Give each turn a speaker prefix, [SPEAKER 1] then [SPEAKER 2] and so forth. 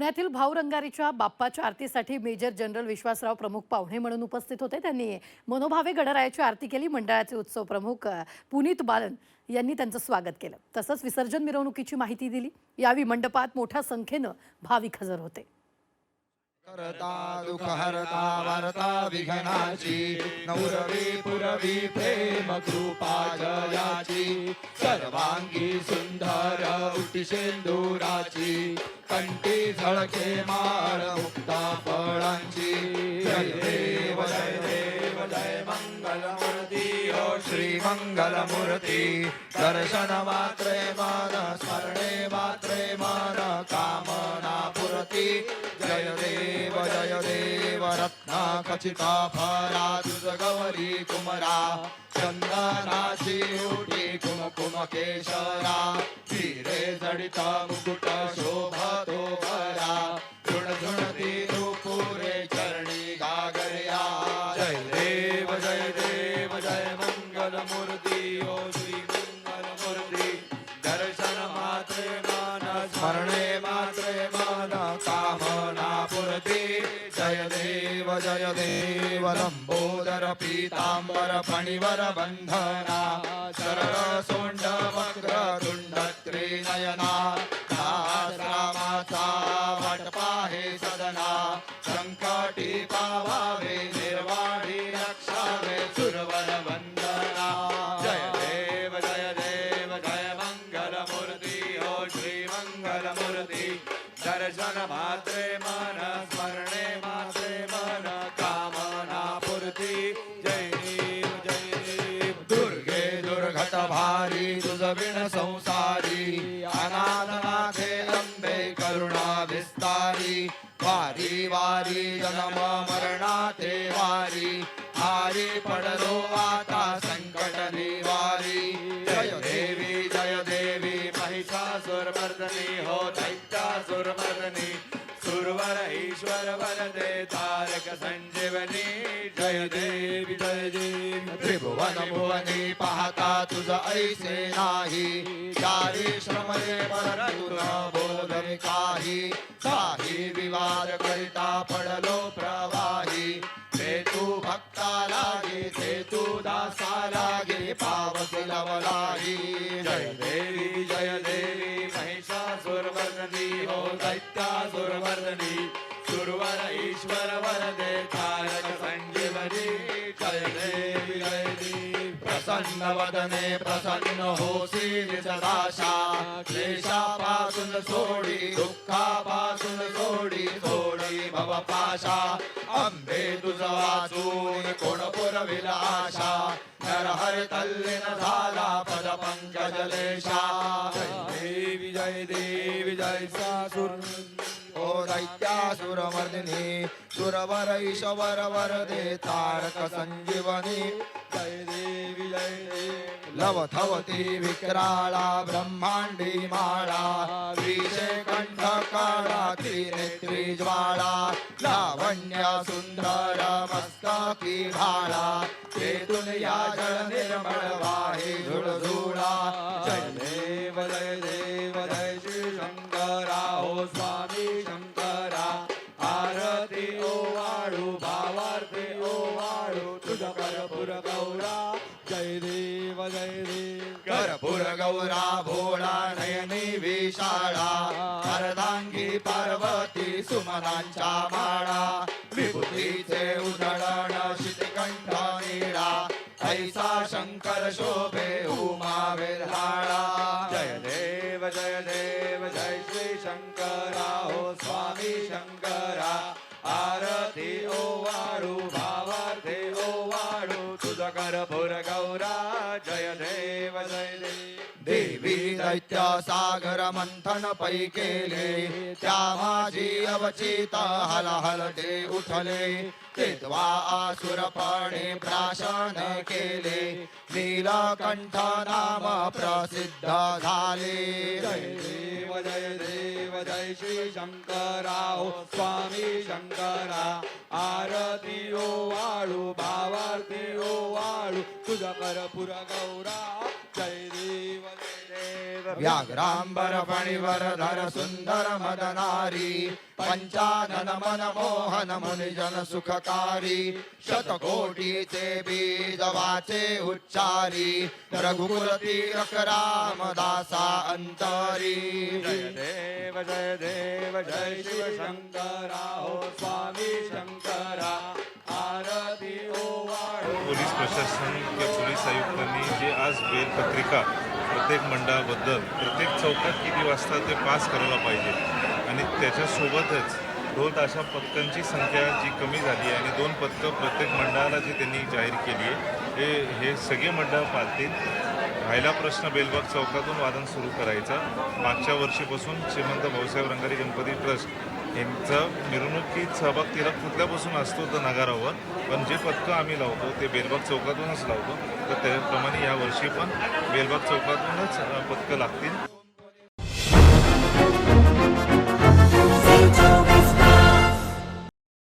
[SPEAKER 1] पुण्यातील भाऊरंगारीच्या बाप्पाच्या आरतीसाठी major general Vishwasrao प्रमुख पाहुणे म्हणून उपस्थित होते. त्यांनी मनोभावे गणरायाची आरती केली. मंडळाचे उत्सव प्रमुख पुनीत बालन यांनी त्यांचं स्वागत केलं. तसंच विसर्जन मिरवणुकीची माहिती दिली. यावेळी मंडपात मोठ्या संख्येनं भाविक हजर होते.
[SPEAKER 2] करता दुख हरता वारता विघ्नाची नौरवी पुरवी प्रेम कृपा जयाची सर्वांगी सुंदर उटी शेंदुराची कंठी झळके माळ मुक्ता फळांची. जय देव जय देव जय मंगल मूर्ती ओ श्री मंगल मूर्ती दर्शन मात्रे मान स्मरणे मात्रे मान कामना पुरती. रत्ना खचिता फरा तुझ गौरी कुमरा चंदनाशी उठी कुमकुम केशरा हिरे जडिता मुकुट शोभतो भरा झुण झुणती नुपुरे चरणी गागर्या। जय देव जय देव जय मंगल जय देव लंबोदर पीतांबर फणिवर बंधना सरळ सोंड वक्र तुंड त्रिनयना रामाचा वाटपा हे सदना संकटी पावावे निर्वाणी रक्षावे सुरवर वंदना जय देव जय देव जय मंगल मूर्ती हो दर्शन मात्रे मन स्मरणे दुर्घट भारी तुझविण संसारी अनाथनाथे अंबे करुणा विस्तारी वारी वारी जन्म मरणाते वारी हारी पडलो आता ईश्वर वरदे तारक संजीवनी जय देवी जय देवी। त्रिभुवन भुवनी पाहता तुझ ऐसे नाही। चारी श्रमये मरण तुला बोधन काही। काही विवाद करिता पडलो प्रवाही। ते तू भक्ता लागे ते तू दासा लागे पावस लवलाही। जय देवी जय देवी महिषासुरवर्धनी हो दैत्यासुरवर्धनी। गुरुवर ईश्वर वरदे तारक संजीवनी जय देवी जय देवी। प्रसन्न वदने प्रसन्न होसी निजदाशा। क्लेशापासून सोडी दुःखापासून सोडी सोडी भवपाशा। अंबे तुझ वाचून कोण पुरविल आशा। नर हर तल्लीन झाला पद पंकजलेशा जय देवी जय देवी जय सासुर। दैत्यासुरमर्दिनी सुरवर ईश्वर वरदे तारक संजीवनी। जय देवी जय देवी। लवथवती विक्राळा ब्रह्माण्डी माळा विषे कंठ त्रिनेत्री ज्वाळा लावण्य सुन्दर मस्तकी भाळा तेथून या निर्मळ वाहे झुळझुळा गौरा भोळा नयनी विशाळा अर्धांगी पार्वती सुमनांच्या माळा विभूतीचे उधळण शितकंठ निळा ऐसा शंकर शोभे उमा वेल्हाळा. जय देव जय देव जय श्री शंकरा हो स्वामी शंकरा आरती ओ वाळू भावार्थे ओ वाळू तुझ करपुर गौरा दैत्य सागर मंथन पै केले त्या माझी अवचित हल हलते उठले तेव्हा आसुरपणे प्राशन केले नीलकंठ नाम प्रसिद्ध झाले। जय देव जय देव जय श्री शंकराव स्वामी शंकरा आरती ओ वाळू भावार्थी ओ वाळू तुझ करपुर गौरा। व्याघ्रांबर फणिवरधर सुंदर मदनारी पंचानन मन मोहन मुनिजन सुखकारी शतकोटीचे बीज वाचे उच्चारी रघुकुल तीरक रामदासा अंतरी जय देव जय देव जय शिव शंकरा हो स्वामी शंकरा आरती ओवाळो
[SPEAKER 3] पोलीस प्रशासन किंवा पोलीस आयुक्तांनी जे आज बेलपत्रिका प्रत्येक मंडळाबद्दल प्रत्येक चौकात किती वाजता ते पास करायला पाहिजे? आणि त्याच्यासोबतच दोन ताशा पथकांची संख्या जी कमी झाली आहे आणि दोन पथकं प्रत्येक मंडळाला जी त्यांनी जाहीर केली आहे हे हे सगळे मंडळ पाळतील राहिला प्रश्न बेलबाग चौकातून वादन सुरू करायचा. मागच्या वर्षीपासून श्रीमंत भाऊसाहेब रंगारी गणपती ट्रस्ट यांचं मिरवणुकीत सहभाग तिला कुठल्यापासून असतो तर नगारावर. पण जे पथकं आम्ही लावतो ते बेलबाग चौकातूनच लावतो. तर त्याप्रमाणे या वर्षी पण बेलबाग चौकातूनच पथकं लागतील.